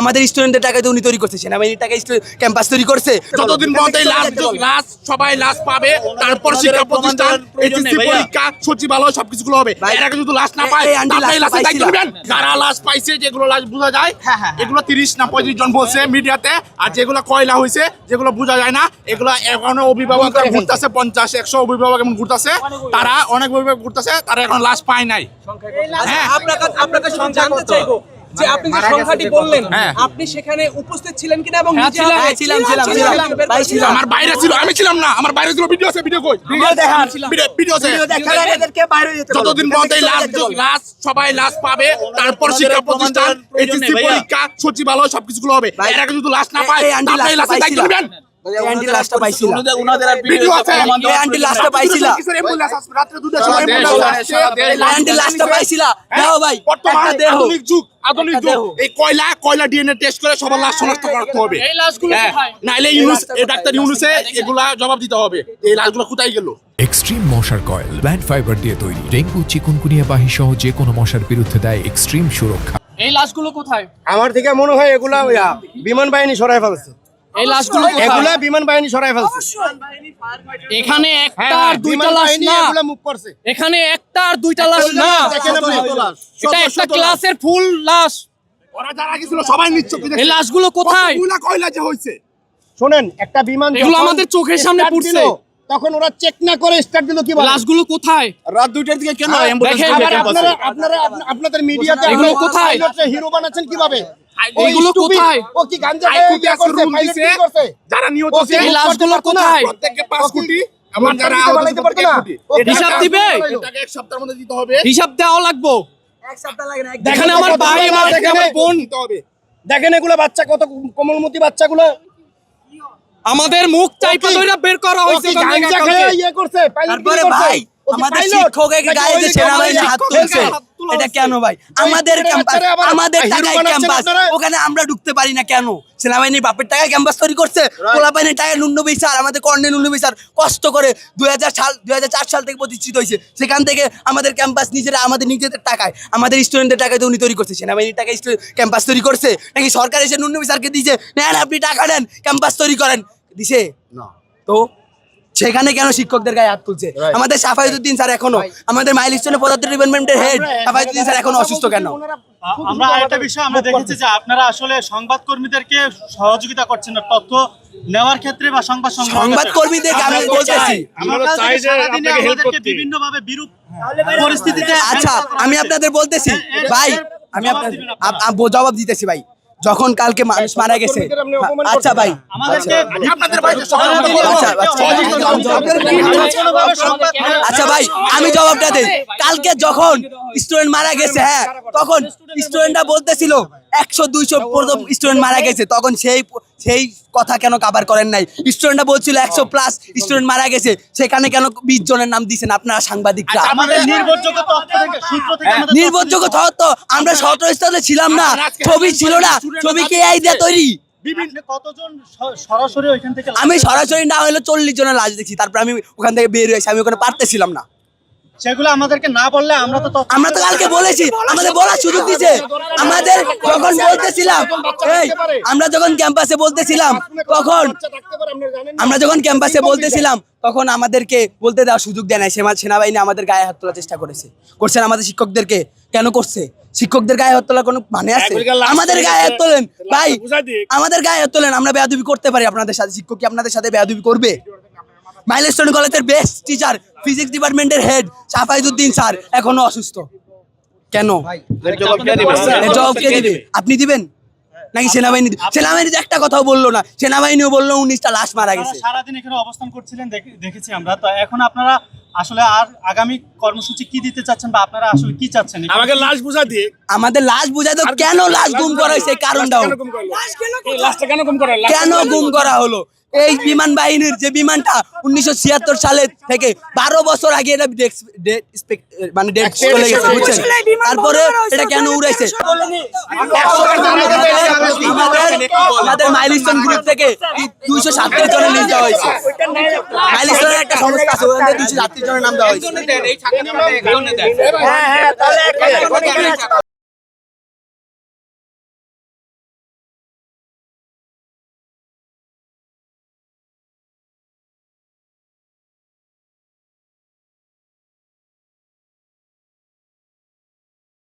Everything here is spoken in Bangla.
আমাদের স্টুডেন্টদের টাকাতে উনি তৈরি করছে সেনাবাহিনীর টাকা ক্যাম্পাস তৈরি করছে। যতদিন পর্যন্ত লাশ লাশ সবাই লাশ পাবে তারপর শিক্ষা প্রতিষ্ঠান এইচএসসি পরীক্ষা সচিবালয় সবকিছু গুলো হবে এর আগে যদি লাশ না পায় আন্টি তাহলে এই দায়িত্ব নেবেন যারা লাশ পাইছে যেগুলো লাশ বোঝা যায় হ্যাঁ, এগুলো তিরিশ না পঁয়ত্রিশ জন বলছে মিডিয়াতে আর যেগুলো কয়লা হয়েছে যেগুলো বোঝা যায় না এগুলো এখনও অভিভাবক ঘুরতেছে পঞ্চাশ একশো অভিভাবক এমন ঘুরতেছে। তারা অনেক অভিভাবক ঘুরতেছে তারা এখন লাশ পায় নাই। হ্যাঁ। আপনাকে আপনাকে সং- জানতে চাইব। যে আপনি যে সংখ্যাটি বললেন হ্যাঁ। আপনি সেখানে উপস্থিত ছিলেন কিনা এবং হ্যাঁ, ছিলাম, ছিলাম, ছিলাম। আমার বাইরে ছিল আমি ছিলাম না। আমার বাইরে ছিল ভিডিও আছে ভিডিও কই? দেখান। ভিডিও- ভিডিও আছে যতদিন পর্যন্ত এই লাশ লাশ সবাই লাশ পাবে তারপর শিক্ষা প্রতিষ্ঠান এইচএসসি পরীক্ষা সচিবালয় সবকিছু গুলো হবে এর আগে যদি লাশ না পায়। লাশটা লাশের দায়িত্ব নেবেন? এই আন্টি লাশটা পাইছিল ভিডিও আছে। এই আন্টি লাশটা পাইছিল কিসের ambulance আসবে? রাত্রে দুটার সময় ambulance আসছে। এই এই আন্টি লাশটা পাইছিল দেহ ভাই বর্তমান একটা দেহ। আধুনিক যুগ আধুনিক একটা যুগ। দেহ। এই কয়লা কয়লা ডিএনএ টেস্ট করে সবার লাশ শনাক্ত করতে হবে। এই লাশগুলো কোথায়? নাইলে ইউনুস ডাক্তার ইউনুসে এগুলা জবাব দিতে হবে। এই লাশগুলো কোথায় গেল? এক্সট্রিম মশার কয়েল ফাইবার দিয়ে তৈরি। ডেঙ্গু চিকুনকুনিয়া বাহি সহ যে কোনো মশার বিরুদ্ধে দেয় এক্সট্রিম সুরক্ষা। এই লাশগুলো কোথায়? আমার থেকে মনে হয় এগুলা বিমান বাহিনী সরাই ফেলছে। এই লাশগুলো এগুলা বিমান বাহিনী সরাই ফেলছে। এখানে একটা হ্যাঁ, আর দুইটা বিমান লাশ না। এগুলা মুভ করছে। এখানে একটা আর দুইটা লাশ না। এটা একটা ক্লাসের ফুল লাশ। ওরা যারা গেছিল সবাই নিশ্চয় এই লাশগুলো কোথায়? কয়লা যে হয়েছে? শোনেন একটা বিমান এগুলো আমাদের চোখের সামনে পুড়ছে। তখন ওরা চেক না করে স্টার্ট দিল কি বলে? লাশগুলো কোথায়? রাত দুইটার দিকে কেন হ্যাঁ? আপনারা আপনারা আপনাদের মিডিয়াতে এগুলো কোথায়? হিরো বানাচ্ছেন কীভাবে? Stupid, কোথায়? ও কি গাঞ্জা করছে, রুল কি করছে? যারা নিহত এই লাশগুলো? কোথায়? প্রত্যেককে পাঁচ ও কি- কোটি এবং যারা। হিসাব দিবে? এটাকে এক সপ্তাহের মধ্যে দিতে হবে হিসাব দেওয়া লাগবো এক সপ্তাহ লাগে না দেখেন আমার ভাই আমার দেখেন, আমার বোন দিতে হবে দেখেন এগুলো বাচ্চা কত কোমলমতি বাচ্চাগুলো আমাদের মুখ চাইপা ধরে বের করা হয়েছে গাঞ্জা খেয়ে ইয়ে করছে তারপরে কি করছে? ভাই আমাদের গায়ে যে সেনাবাহিনী হাত তুলছে এটা কেন ভাই? আমাদের ক্যাম্পাস আমাদের টাকায় ক্যাম্পাস ওখানে আমরা ঢুকতে পারি না কেন? সেনাবাহিনীর বাপের টাকায় ক্যাম্পাস তৈরি করছে। পোলাপাইনের টাকায় নুন্নবী স্যার আমাদের কর্ণেল নুন্নবী স্যার কষ্ট করে দুই হাজার সাল দুই হাজার চার সাল থেকে প্রতিষ্ঠিত হয়েছে। সেখান থেকে আমাদের ক্যাম্পাস নিজেরা আমাদের নিজেদের টাকায় আমাদের স্টুডেন্টদের টাকায় তো উনি তৈরি করছে। সেনাবাহিনীর টাকায় ক্যাম্পাস তৈরি করছে। নাকি সরকার এসে নুন্নবী স্যারকে দিয়েছে নেন আপনি টাকা নেন ক্যাম্পাস তৈরি করেন। দিছে? না। তো সেখানে কেন শিক্ষকদের গায়ে হাত তুলছে? আমাদের সাফায়তুদ্দিন স্যার এখনও আমাদের মাইলস্টোনে পদার্থ ডিপার্টমেন্টের হেড সাফায়তুদ্দিন স্যার এখনও অসুস্থ কেন? আমরা আরেকটা বিষয় আমরা দেখেছি যে আপনারা আসলে সংবাদ কর্মীদেরকে সহযোগিতা করছেন না তথ্য নেওয়ার ক্ষেত্রে বা সংবাদ সংবাদ ক্ষেত্রে। কর্মীদেরকে আমি বলতেছি। আমরা চাই যে সারাদিনে আমাদেরকে বিভিন্নভাবে বিরূপ পরিস্থিতিতে আচ্ছা আমি আপনাদের বলতেছি ভাই আমি আপনাদের আপ- আপ- জবাব দিতেছি ভাই। যখন কালকে মানুষ মারা গেছে আচ্ছা ভাই। আচ্ছা, আচ্ছা। আচ্ছা ভাই আমি জবাবটা দেই। কালকে যখন স্টুডেন্ট মারা গেছে হ্যাঁ তখন স্টুডেন্টরা বলতেছিল একশো দুইশো প্রথম স্টুডেন্ট মারা গেছে। তখন সেই সেই কথা কেন কাভার করেন নাই? স্টুডেন্টরা বলছিল একশো প্লাস স্টুডেন্ট মারা গেছে। সেখানে কেন বিশ জনের নাম দিছেন আপনারা সাংবাদিকরা? নির্ভরযোগ্য তথ্য থেকে সূত্র আমরা সহস্থানে ছিলাম না। ছবি ছিল না। ছবি কে এই দিয়ে তৈরি? আপনি কতজন সরাসরি ওইখান থেকে আমি সরাসরি না হলে চল্লিশ জনের লাশ দেখছি তারপরে আমি ওখান থেকে বের হয়েছি আমি ওখানে পারতেছিলাম না। সেগুলো আমাদেরকে না বললে আমরা তো আমরা তো কালকে বলেছি আমাদের বলার সুযোগ দিছে। আমাদের যখন বলতেছিলাম এই আমরা যখন ক্যাম্পাসে বলতেছিলাম তখন আমরা যখন ক্যাম্পাসে বলতেছিলাম তখন আমাদেরকে বলতে দেওয়ার সুযোগ দেয় নাই। সেনা সেনাবাহিনী আমাদের গায়ে হাত তোলার চেষ্টা করেছে। করছেন আমাদের শিক্ষকদেরকে। কেন করছে? শিক্ষকদের গায়ে হাত তোলার কোনো মানে আছে? আমাদের গায়ে হাত তোলেন। ভাই আমাদের গায়ে হাত তোলেন আমরা বেয়াদবি করতে পারি আপনাদের সাথে। শিক্ষক কি আপনাদের সাথে বেয়াদবি করবে? মাইলস্টোন কলেজের বেস্ট টিচার ফিজিক্স ডিপার্টমেন্টের হেড সাফাইদুদ্দিন স্যার এখনও অসুস্থ। কেন? এর জবাব কে দিবে? আপনি দিবেন? নাকি সেনাবাহিনী? সেনাবাহিনী একটা কথাও বলল না। সেনাবাহিনীও বলল উনিশটা লাশ মারা গেছে। সারাদিন এখানে অবস্থান করছিলেন দেখেছি আমরা। তো এখন আপনারা আসলে আর আগামী কর্মসূচি কি দিতে চাচ্ছেন বা আপনারা আসলে কি চাচ্ছেন? আমাকে লাশ বুঝা দিয়ে। আমাদের লাশ বুঝাই তো কেন লাশ গুম করা হয়েছে? এই কারণটাও লাশটা কেন কম করে কেন গুম করা হলো? এই বিমান বাহিনীর যে বিমানটা উনিশশো ছিয়াত্তর সালে থেকে বারো বছর আগে এটা মানে ডেট চলে গেছে বুঝছেন? তারপরে এটা কেন উড়াইছে? আমাদের আমাদের মাইলস্টোন গ্রুপ থেকে দুইশো সাতত্রিশ জনের লিস্ট দেওয়া হয়েছে। মাইলস্টোনের একটা সংস্থা আছে ওখান থেকে দুইশো সাতত্রিশ জনের নাম দেওয়া হয়েছে।